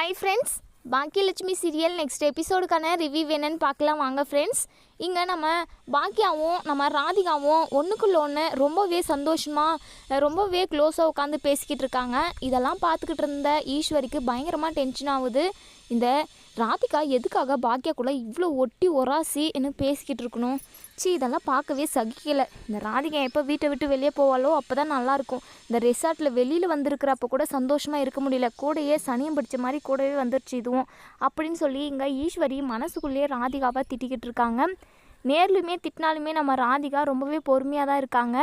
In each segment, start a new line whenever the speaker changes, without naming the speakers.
Hi friends Baakiyalakshmi serial next எபிசோடுக்கான review என்னன்னு பார்க்கலாம். வாங்க ஃப்ரெண்ட்ஸ் இங்கே நம்ம பாக்கியாவும் நம்ம ராதிகாவும் ஒன்றுக்குள்ள ஒன்று ரொம்பவே சந்தோஷமாக ரொம்பவே க்ளோஸாக உட்காந்து பேசிக்கிட்டு இருக்காங்க. இதெல்லாம் பார்த்துக்கிட்டு இருந்த ஈஸ்வரிக்கு பயங்கரமாக டென்ஷன் ஆகுது. இந்த ராதிகா எதுக்காக பாக்கியாக்குள்ளே இவ்வளோ ஒட்டி ஒராசி என்ன பேசிக்கிட்டு இருக்கணும்? சி இதெல்லாம் பார்க்கவே சகிக்கலை. இந்த ராதிகா எப்போ வீட்டை விட்டு வெளியே போவாளோ அப்போ தான் நல்லாயிருக்கும் இந்த ரெசார்ட்டில் வெளியில் வந்திருக்கிறப்ப கூட சந்தோஷமாக இருக்க முடியல. கூடையே சனியம் பிடிச்ச மாதிரி கூடவே வந்துருச்சு இதுவும். அப்படின்னு சொல்லி இங்கே ஈஸ்வரி மனசுக்குள்ளேயே ராதிகாவை திட்டிக்கிட்டு இருக்காங்க. நேர்லையுமே திட்டினாலுமே நம்ம ராதிகா ரொம்பவே பொறுமையாக தான் இருக்காங்க.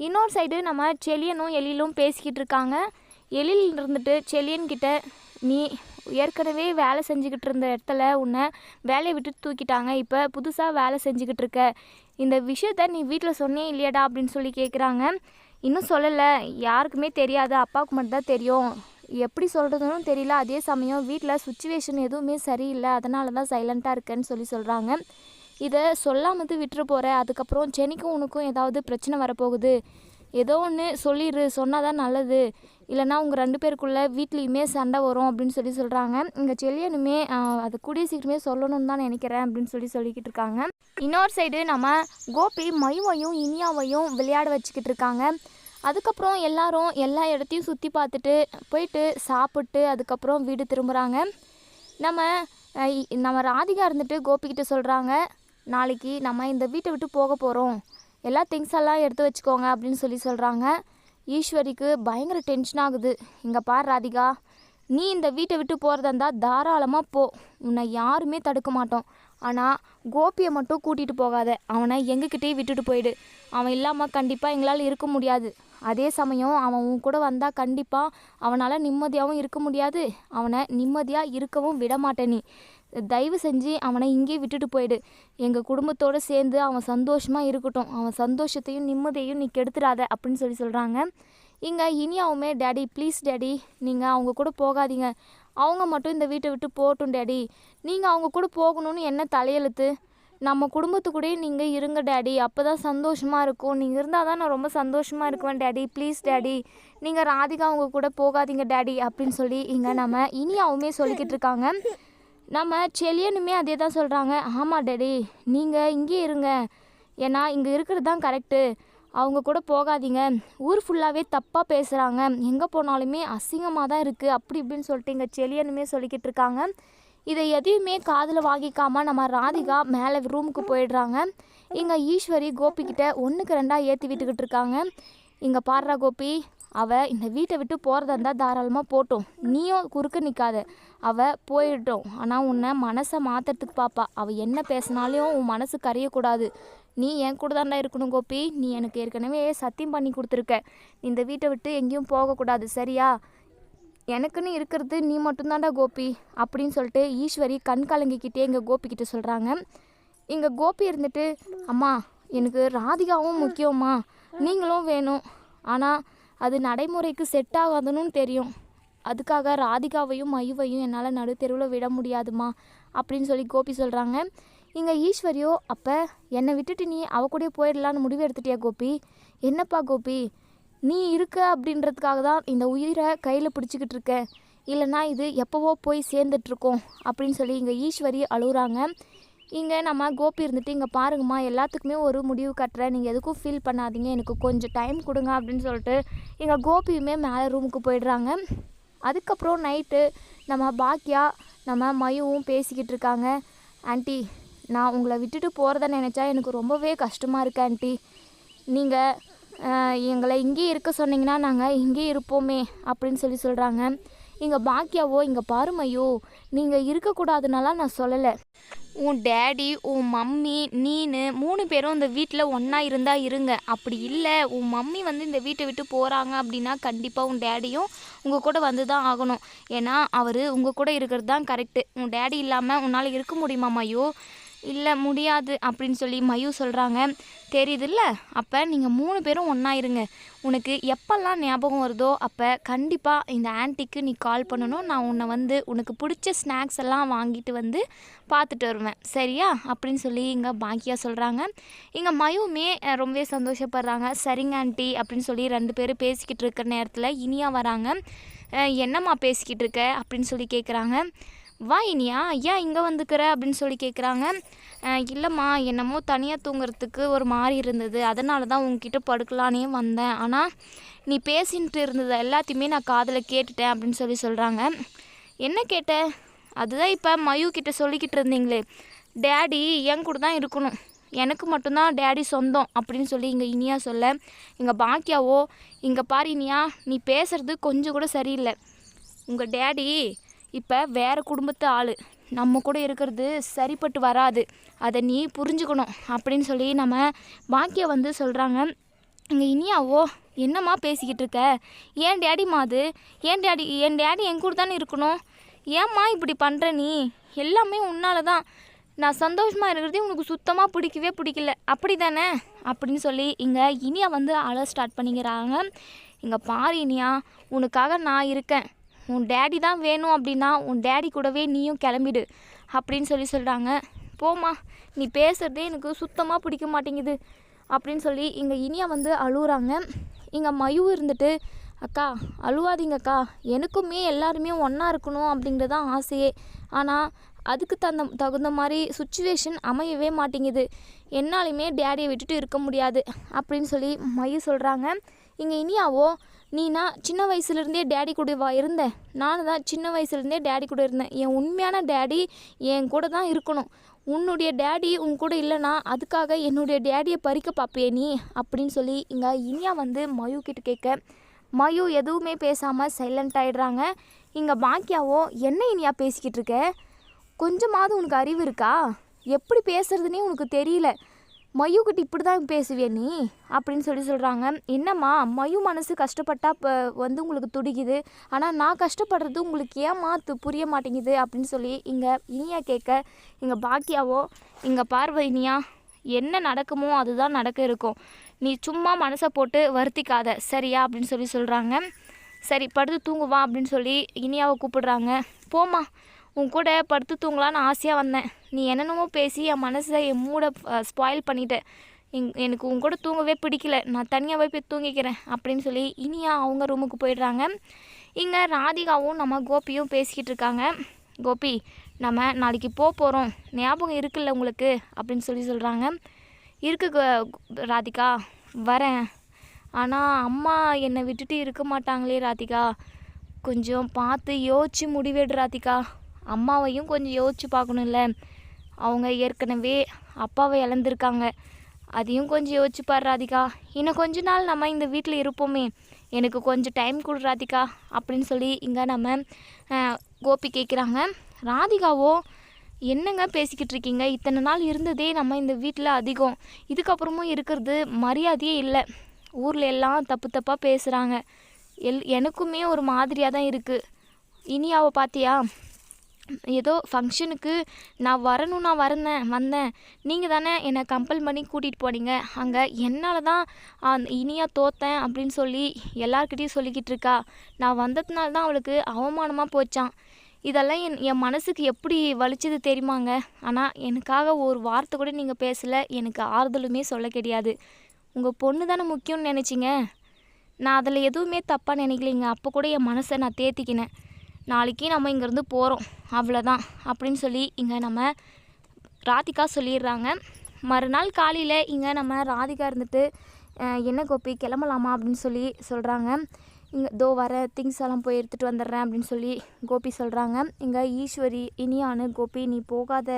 இன்னொரு சைடு நம்ம செலியனும் எலியிலும் பேசிக்கிட்டு இருக்காங்க. எலியில் இருந்துட்டு செலியன்கிட்ட நீ ஏற்கனவே வேலை செஞ்சுக்கிட்டு இருந்த இடத்துல உன்னை வேலையை விட்டு தூக்கிட்டாங்க. இப்போ புதுசாக வேலை செஞ்சுக்கிட்டு இருக்க. இந்த விஷயத்த நீ வீட்டில் சொன்னே இல்லையாடா அப்படின்னு சொல்லி கேட்குறாங்க இன்னும் சொல்லலை. யாருக்குமே தெரியாது. அப்பாவுக்கு மட்டும்தான் தெரியும். எப்படி சொல்கிறதுன்னு தெரியல. அதே சமயம் வீட்டில் சுச்சுவேஷன் எதுவுமே சரியில்லை. அதனால தான் சைலண்ட்டாக இருக்கேன்னு சொல்லி சொல்கிறாங்க இதை சொல்லாமது விட்டுற போகிற அதுக்கப்புறம் செனிக்கும் உனக்கும் ஏதாவது பிரச்சனை வரப்போகுது. ஏதோ ஒன்று சொல்லிடு சொன்னால் தான் நல்லது. இல்லைன்னா உங்கள் ரெண்டு பேருக்குள்ளே வீட்லேயுமே சண்டை வரும் அப்படின்னு சொல்லி சொல்கிறாங்க இங்கே செல்லியனுமே அது கூடிய சீக்கிரமே சொல்லணும்னு தான் நினைக்கிறேன் அப்படின்னு சொல்லி சொல்லிக்கிட்டு இருக்காங்க. இன்னொரு சைடு நம்ம கோபி மயுவையும் இனியாவையும் விளையாட வச்சுக்கிட்டு இருக்காங்க. அதுக்கப்புறம் எல்லாரும் எல்லா இடத்தையும் சுற்றி பார்த்துட்டு போயிட்டு சாப்பிட்டு அதுக்கப்புறம் வீடு திரும்புகிறாங்க நம்ம நம்ம ராதிகா இருந்துட்டு கோபிக்கிட்ட சொல்கிறாங்க நாளைக்கு நம்ம இந்த வீட்டை விட்டு போக போகிறோம் எல்லா திங்ஸ் எல்லாம் எடுத்து வச்சுக்கோங்க அப்படின்னு சொல்லி சொல்கிறாங்க ஈஸ்வரிக்கு பயங்கர டென்ஷன் ஆகுது. இங்கே பார் ராதிகா நீ இந்த வீட்டை விட்டு போகிறதா இருந்தால் தாராளமாக போ. உன்னை யாருமே தடுக்க மாட்டோம். ஆனால் கோபியை மட்டும் கூட்டிகிட்டு போகாத. அவனை எங்ககிட்டயே விட்டுட்டு போயிடு. அவன் இல்லாமல் கண்டிப்பாக எங்களால் இருக்க முடியாது. அதே சமயம் அவன் உன் கூட வந்தால் கண்டிப்பாக அவனால் நிம்மதியாகவும் இருக்க முடியாது. அவனை நிம்மதியாக இருக்கவும் விட மாட்டேன் நீ. தயவு செஞ்சு அவனை இங்கேயே விட்டுட்டு போயிடு. எங்கள் குடும்பத்தோடு சேர்ந்து அவன் சந்தோஷமாக இருக்கட்டும். அவன் சந்தோஷத்தையும் நிம்மதியையும் நீ கெடுத்துடாத அப்படின்னு சொல்லி சொல்கிறாங்க இங்கே இனியாவுமே டேடி ப்ளீஸ் டேடி நீங்கள் அவங்க கூட போகாதீங்க. அவங்க மட்டும் இந்த வீட்டை விட்டு போகட்டும் டேடி நீங்கள் அவங்க கூட போகணும்னு என்ன தலையெழுத்து? நம்ம குடும்பத்துக்கூடயே நீங்கள் இருங்க டேடி. அப்போ தான் சந்தோஷமாக இருக்கும். நீங்கள் இருந்தால் தான் நான் ரொம்ப சந்தோஷமாக இருக்குவேன் டேடி. Please daddy. நீங்கள் ராதிகா அவங்க கூட போகாதீங்க டேடி அப்படின்னு சொல்லி இங்கே நம்ம இனியாவுமே சொல்லிக்கிட்டு இருக்காங்க. நம்ம செலியனுமே அதே தான் சொல்கிறாங்க ஆமாம் டேடி. நீங்கள் இங்கே இருங்க. ஏன்னா இங்கே இருக்கிறது தான் கரெக்டு அவங்க கூட போகாதீங்க. ஊர் ஃபுல்லாகவே தப்பாக பேசுகிறாங்க எங்கே போனாலுமே அசிங்கமாக தான் இருக்குது அப்படி இப்படின்னு சொல்லிட்டு இங்கே செலியனுமே சொல்லிக்கிட்டு இருக்காங்க. இதை எதையுமே காதில் வாங்கிக்காமல் நம்ம ராதிகா மேலே ரூமுக்கு போயிடுறாங்க. இங்கே ஈஸ்வரி கோபிக்கிட்ட ஒன்றுக்கு ரெண்டாக ஏற்றி விட்டுக்கிட்டு இருக்காங்க. இங்கே பாடுறா கோபி அவள் இந்த வீட்டை விட்டு போகிறதா இருந்தால் தாராளமாக போட்டோம். நீயும் குறுக்க நிற்காத அவள் போயிட்டோம் ஆனால் உன்னை மனசை மாற்றுறதுக்கு பாப்பா. அவள் என்ன பேசினாலையும் உன் மனசு கரையக்கூடாது. நீ என் கூட தாண்டா இருக்கணும் கோபி. நீ எனக்கு ஏற்கனவே சத்தியம் பண்ணி கொடுத்துருக்க. இந்த வீட்டை விட்டு எங்கேயும் போகக்கூடாது. சரியா? எனக்குன்னு இருக்கிறது நீ மட்டும்தான்டா கோபி அப்படின்னு சொல்லிட்டு ஈஸ்வரி கண் கலங்கிக்கிட்டே எங்கள் கோபிக்கிட்ட சொல்கிறாங்க இங்கே கோபி இருந்துட்டு அம்மா எனக்கு ராதிகாவும் முக்கியம்மா. நீங்களும் வேணும். ஆனால் அது நடைமுறைக்கு செட் ஆகாதுன்னு தெரியும். அதுக்காக ராதிகாவையும் மயுவையும் என்னால் நடுத்தெருவில் விட முடியாதுமா அப்படின்னு சொல்லி கோபி சொல்கிறாங்க இங்கே ஈஸ்வரியோ அப்போ என்னை விட்டுட்டு நீ அவ கூடயே போயிடலான்னு முடிவு எடுத்துட்டியா கோபி? என்னப்பா கோபி? நீ இருக்க அப்படின்றதுக்காக தான் இந்த உயிரை கையில் பிடிச்சிக்கிட்டு இருக்க. இல்லைன்னா இது எப்போவோ போய் சேர்ந்துட்ருக்கோம் அப்படின்னு சொல்லி இங்கே ஈஸ்வரி அழுகுறாங்க. இங்கே நம்ம கோபி இருந்துட்டு இங்கே பாருங்கம்மா எல்லாத்துக்குமே ஒரு முடிவு கட்டுறேன் நீங்கள் எதுக்கும் ஃபீல் பண்ணாதீங்க எனக்கு கொஞ்சம் டைம் கொடுங்க அப்படின்னு சொல்லிட்டு இங்கே கோபியுமே மேலே ரூமுக்கு போயிடுறாங்க. அதுக்கப்புறம் நைட்டு நம்ம பாக்கியா நம்ம மயுவும் பேசிக்கிட்டு இருக்காங்க. ஆண்டி நான் உங்களை விட்டுட்டு போகிறத நினச்சா எனக்கு ரொம்பவே கஷ்டமாக இருக்கு ஆண்டி. நீங்கள் எங்களை இங்கேயே இருக்க சொன்னீங்கன்னா நாங்கள் இங்கேயே இருப்போமே அப்படின்னு சொல்லி சொல்கிறாங்க. இங்கே பாக்கியாவோ இங்கே பாருமையோ நீங்கள் இருக்கக்கூடாதுனாலாம் நான் சொல்லலை. உன் டேடி உன் மம்மி நீனு மூணு பேரும் இந்த வீட்டில் ஒன்றா இருந்தால் இருங்க. அப்படி இல்லை உன் மம்மி வந்து இந்த வீட்டை விட்டு போகிறாங்க அப்படின்னா கண்டிப்பாக உன் டேடியும் உங்கள் கூட வந்து தான் ஆகணும். ஏன்னா அவர் உங்கள் கூட இருக்கிறது தான் கரெக்டு உன் டேடி இல்லாமல் உன்னால் இருக்க முடியுமாமையோ இல்லை முடியாது அப்படின்னு சொல்லி மயு சொல்கிறாங்க தெரியுதுல்ல? அப்போ நீங்கள் மூணு பேரும் ஒன்றா இருங்க. உனக்கு எப்பெல்லாம் ஞாபகம் வருதோ அப்போ கண்டிப்பாக இந்த ஆன்ட்டிக்கு நீ கால் பண்ணணும். நான் உன்னை வந்து உனக்கு பிடிச்ச ஸ்நாக்ஸ் எல்லாம் வாங்கிட்டு வந்து பார்த்துட்டு வருவேன். சரியா? அப்படின்னு சொல்லி இங்கே பாக்கியா சொல்கிறாங்க இங்கே மயுமே ரொம்பவே சந்தோஷப்படுறாங்க. சரிங்க ஆண்டி அப்படின்னு சொல்லி ரெண்டு பேரும் பேசிக்கிட்டு இருக்கிற நேரத்தில் இனியா வராங்க. என்னம்மா பேசிக்கிட்டு இருக்க? அப்படின்னு சொல்லி கேட்குறாங்க வா இனியா ஏன் இங்கே வந்துக்கிற அப்படின்னு சொல்லி கேட்குறாங்க இல்லைம்மா என்னமோ தனியாக தூங்குறதுக்கு ஒரு மாதிரி இருந்தது. அதனால தான் உங்ககிட்ட படுக்கலானே வந்தேன். ஆனால் நீ பேசின்ட்டு இருந்தது எல்லாத்தையுமே நான் காதில் கேட்டுட்டேன் அப்படின்னு சொல்லி சொல்கிறாங்க என்ன கேட்ட? அதுதான் இப்போ மயு கிட்ட சொல்லிக்கிட்டு இருந்தீங்களே. டேடி என் கூட தான் இருக்கணும். எனக்கு மட்டும்தான் டேடி சொந்தம் அப்படின்னு சொல்லி இங்கே இனியா சொல்ல. இங்கே பாக்கியாவோ இங்கே பாரு இனியா நீ பேசுறது கொஞ்சம் கூட சரியில்லை. உங்கள் டேடி இப்போ வேறு குடும்பத்து ஆள். நம்ம கூட இருக்கிறது சரிப்பட்டு வராது. அதை நீ புரிஞ்சுக்கணும் அப்படின்னு சொல்லி நம்ம பாக்கியா வந்து சொல்கிறாங்க இங்கே இனியாவோ என்னம்மா பேசிக்கிட்டு இருக்க? ஏன் டேடிம்மா அது? ஏன் டேடி என் டேடி என் கூட தானே இருக்கணும்? ஏம்மா இப்படி பண்ணுற நீ? எல்லாமே உன்னால தான். நான் சந்தோஷமாக இருக்கிறதே உனக்கு சுத்தமாக பிடிக்கவே பிடிக்கல. அப்படி தானே அப்படின்னு சொல்லி இங்கே இனியா வந்து அழ ஸ்டார்ட் பண்ணிக்கிறாங்க. இங்கே பாரு இனியா உனக்காக நான் இருக்கேன். உன் டேடி தான் வேணும் அப்படின்னா உன் டேடி கூடவே நீயும் கிளம்பிடு அப்படின்னு சொல்லி சொல்கிறாங்க போம்மா நீ பேசுகிறதே எனக்கு சுத்தமாக பிடிக்க மாட்டேங்குது அப்படின்னு சொல்லி இங்கே இனியா வந்து அழுகுறாங்க இங்கே மயு இருந்துட்டு அக்கா அழுவாதீங்கக்கா. எனக்குமே எல்லாருமே ஒன்றா இருக்கணும் அப்படிங்கிறது தான் ஆசையே. ஆனால் அதுக்கு தகுந்த தகுந்த மாதிரி சுச்சுவேஷன் அமையவே மாட்டேங்குது. என்னாலையுமே டேடியை விட்டுட்டு இருக்க முடியாது. அப்படின்னு சொல்லி மயு சொல்கிறாங்க இங்கே இனியாவோ நீனா சின்ன வயசுலேருந்தே டேடி கூட வா இருந்தேன் நானும் தான் சின்ன வயசுலேருந்தே டேடி கூட இருந்தேன். என் உண்மையான டேடி என் கூட தான் இருக்கணும். உன்னுடைய டேடி உன் கூட இல்லைனா அதுக்காக என்னுடைய டேடியை பறிக்க பார்ப்பியே நீ? அப்படின்னு சொல்லி இங்கே இனியா வந்து மயு கிட்ட கேட்க மயு எதுவுமே பேசாமல் சைலண்ட் ஆகிடுறாங்க இங்கே பாக்கியாவோ என்ன இனியா பேசிக்கிட்டு இருக்க? கொஞ்சமாவது உனக்கு அறிவு இருக்கா? எப்படி பேசுறதுனே உனக்கு தெரியல. மயுக்கிட்ட இப்படி தான் பேசுவிய நீ? அப்படின்னு சொல்லி சொல்கிறாங்க என்னம்மா மயு மனசு கஷ்டப்பட்டா இப்போ வந்து உங்களுக்கு துடிக்குது. ஆனால் நான் கஷ்டப்படுறது உங்களுக்கு ஏம்மா து புரிய மாட்டேங்குது அப்படின்னு சொல்லி இங்கே இனியா கேட்க இங்கே பாக்கியாவோ இங்கே பார்வைனியா என்ன நடக்குமோ அதுதான் நடக்க இருக்கும். நீ சும்மா மனசை போட்டு வருத்திக்காத. சரியா? அப்படின்னு சொல்லி சொல்கிறாங்க சரி படுத்து தூங்குவா அப்படின்னு சொல்லி இனியாவை கூப்பிடுறாங்க. போம்மா உன் கூட படுத்து தூங்கலான்னு ஆசையாக வந்தேன். நீ என்னென்னமோ பேசி என் மனசை என் மூடை ஸ்பாயில் பண்ணிட்டேன் எனக்கு உன் கூட தூங்கவே பிடிக்கல. நான் தனியாகவே போய் தூங்கிக்கிறேன் அப்படின்னு சொல்லி இனியா அவங்க ரூமுக்கு போயிடுறாங்க. இங்கே ராதிகாவும் நம்ம கோபியும் பேசிக்கிட்டு இருக்காங்க. கோபி நம்ம நாளைக்கு போக போகிறோம் ஞாபகம் இருக்குல்ல உங்களுக்கு? அப்படின்னு சொல்லி சொல்கிறாங்க இருக்கு ராதிகா. வரேன். ஆனால் அம்மா என்னை விட்டுட்டு இருக்க மாட்டாங்களே ராதிகா. கொஞ்சம் பார்த்து யோசிச்சு முடிவேடு ராதிகா. அம்மாவையும் கொஞ்சம் யோசிச்சு பார்க்கணும்ல. அவங்க ஏற்கனவே அப்பாவை இழந்திருக்காங்க. அதையும் கொஞ்சம் யோசிச்சு பாரு ராதிகா. இன்னும் கொஞ்ச நாள் நம்ம இந்த வீட்டில் இருப்போமே. எனக்கு கொஞ்சம் டைம் கொடு ராதிகா அப்படின்னு சொல்லி இங்கே நம்ம கோபி கேட்குறாங்க ராதிகாவோ என்னங்க பேசிக்கிட்டு இருக்கீங்க? இத்தனை நாள் இருந்ததே நம்ம இந்த வீட்டில் அதிகம். இதுக்கப்புறமும் இருக்கிறது மரியாதையே இல்லை. ஊரில் எல்லாம் தப்பு தப்பாக பேசுகிறாங்க எல் எனக்குமே ஒரு மாதிரியாக தான் இருக்குது இனியாவை பார்த்தியா ஏதோ ஃபங்க்ஷனுக்கு நான் வரணும் நான் வரந்தேன் வந்தேன். நீங்கள் தானே என்னை கம்பல் பண்ணி கூட்டிகிட்டு போனீங்க. அங்கே என்னால் தான் அந்த இனியா தோத்தேன் அப்படின்னு சொல்லி எல்லார்கிட்டயும் சொல்லிக்கிட்டு இருக்கா. நான் வந்ததுனால தான் அவளுக்கு அவமானமாக போச்சான் இதெல்லாம் என் என் மனசுக்கு எப்படி வலிச்சது தெரியுமாங்க? ஆனால் எனக்காக ஒரு வார்த்தை கூட நீங்கள் பேசலை. எனக்கு ஆறுதலுமே சொல்ல கிடையாது. உங்கள் பொண்ணு தானே முக்கியம்னு நினச்சிங்க? நான் அதில் எதுவுமே தப்பாக நினைக்கலைங்க. அப்போ கூட என் மனசை நான் தேத்திக்கினேன். நாளைக்கு நம்ம இங்கேருந்து போகிறோம். அவ்வளோதான் அப்படின்னு சொல்லி இங்கே நம்ம ராதிகா சொல்லிடுறாங்க. மறுநாள் காலையில் இங்கே நம்ம ராதிகா இருந்துட்டு என்ன கோபி கிளம்பலாமா? அப்படின்னு சொல்லி சொல்கிறாங்க இங்கே தோ வர திங்ஸ் எல்லாம் போய் எடுத்துகிட்டு வந்துடுறேன் அப்படின்னு சொல்லி கோபி சொல்கிறாங்க இங்கே ஈஸ்வரி இனியானு கோபி நீ போகாத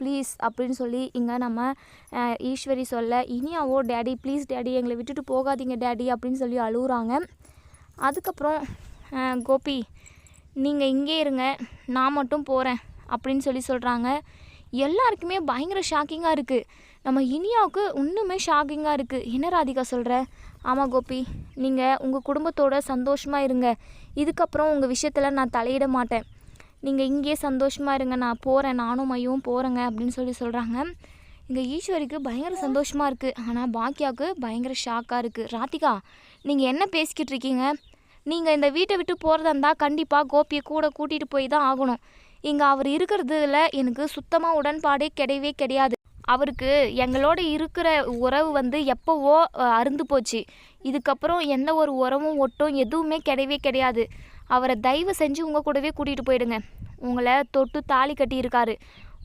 ப்ளீஸ் அப்படின்னு சொல்லி இங்கே நம்ம ஈஸ்வரி சொல்ல இனியாவோ டேடி ப்ளீஸ் டேடி எங்களை விட்டுட்டு போகாதீங்க டேடி அப்படின்னு சொல்லி அழுகுறாங்க அதுக்கப்புறம் கோபி நீங்கள் இங்கே இருங்க நான் மட்டும் போகிறேன் அப்படின்னு சொல்லி சொல்கிறாங்க எல்லாருக்குமே பயங்கர ஷாக்கிங்காக இருக்குது நம்ம இனியாவுக்கு இன்னுமே ஷாக்கிங்காக இருக்குது என்ன ராதிகா சொல்கிற ஆமாம் கோபி நீங்கள் உங்கள் குடும்பத்தோட சந்தோஷமாக இருங்க. இதுக்கப்புறம் உங்கள் விஷயத்தில் நான் தலையிட மாட்டேன். நீங்கள் இங்கேயே சந்தோஷமாக இருங்க நான் போகிறேன் நானும் மையும் போகிறேங்க அப்படின்னு சொல்லி சொல்கிறாங்க இங்கே ஈஸ்வரிக்கு பயங்கர சந்தோஷமாக இருக்குது ஆனால் பாக்கியாவுக்கு பயங்கர ஷாக்காக இருக்குது ராதிகா நீங்கள் என்ன பேசிக்கிட்டு இருக்கீங்க? நீங்கள் இந்த வீட்டை விட்டு போகிறதா இருந்தால் கண்டிப்பாக கோபியை கூட கூட்டிகிட்டு போய் தான் ஆகணும். இங்கே அவர் இருக்கிறதுல எனக்கு சுத்தமாக உடன்பாடே கிடையவே கிடையாது. அவருக்கு எங்களோட இருக்கிற உறவு வந்து எப்போவோ அருந்து போச்சு. இதுக்கப்புறம் எந்த ஒரு உறவும் ஒட்டும் எதுவுமே கிடையவே கிடையாது. அவரை தயவு செஞ்சு உங்கள் கூடவே கூட்டிகிட்டு போயிடுங்க. உங்களை தொட்டு தாலி கட்டியிருக்காரு.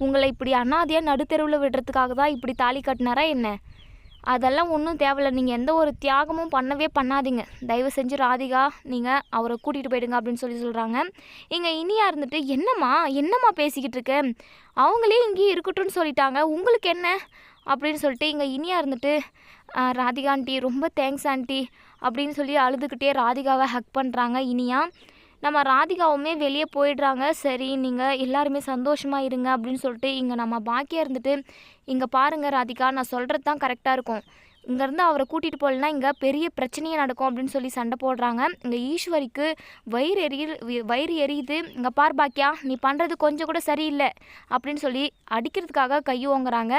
உங்களை இப்படி அனாதையாக நடுத்தெருவில் விடுறதுக்காக தான் இப்படி தாலி கட்டினாரா என்ன? அதெல்லாம் ஒன்றும் தேவையில்ல. நீங்கள் எந்த ஒரு தியாகமும் பண்ணவே பண்ணாதீங்க. தயவு செஞ்சு ராதிகா நீங்கள் அவரை கூட்டிகிட்டு போயிடுங்க அப்படின்னு சொல்லி சொல்கிறாங்க இங்கே இனியா இருந்துட்டு என்னம்மா என்னம்மா பேசிக்கிட்டு இருக்க? அவங்களே இங்கேயே இருக்கட்டும்னு சொல்லிட்டாங்க. உங்களுக்கு என்ன? அப்படின்னு சொல்லிட்டு இங்கே இனியா இருந்துட்டு ராதிகா ஆண்டி ரொம்ப தேங்க்ஸ் ஆண்டி. அப்படின்னு சொல்லி அழுதுகிட்டே ராதிகாவை ஹக் பண்ணுறாங்க இனியா. நம்ம ராதிகாவுமே வெளியே போயிடுறாங்க. சரி நீங்கள் எல்லாருமே சந்தோஷமாக இருங்க அப்படின்னு சொல்லிட்டு இங்கே நம்ம பாக்கியா இருந்துட்டு இங்கே பாருங்கள் ராதிகா நான் சொல்கிறது தான் கரெக்டாக இருக்கும். இங்கேருந்து அவரை கூட்டிகிட்டு போகலன்னா இங்கே பெரிய பிரச்சனையே நடக்கும் அப்படின்னு சொல்லி சண்டை போடுறாங்க. இங்கே ஈஸ்வரிக்கு வயிறு எரிய வயிறு எரியுது. இங்கே பார் பாக்கியா நீ பண்ணுறது கொஞ்சம் கூட சரியில்லை அப்படின்னு சொல்லி அடிக்கிறதுக்காக கையோங்குறாங்க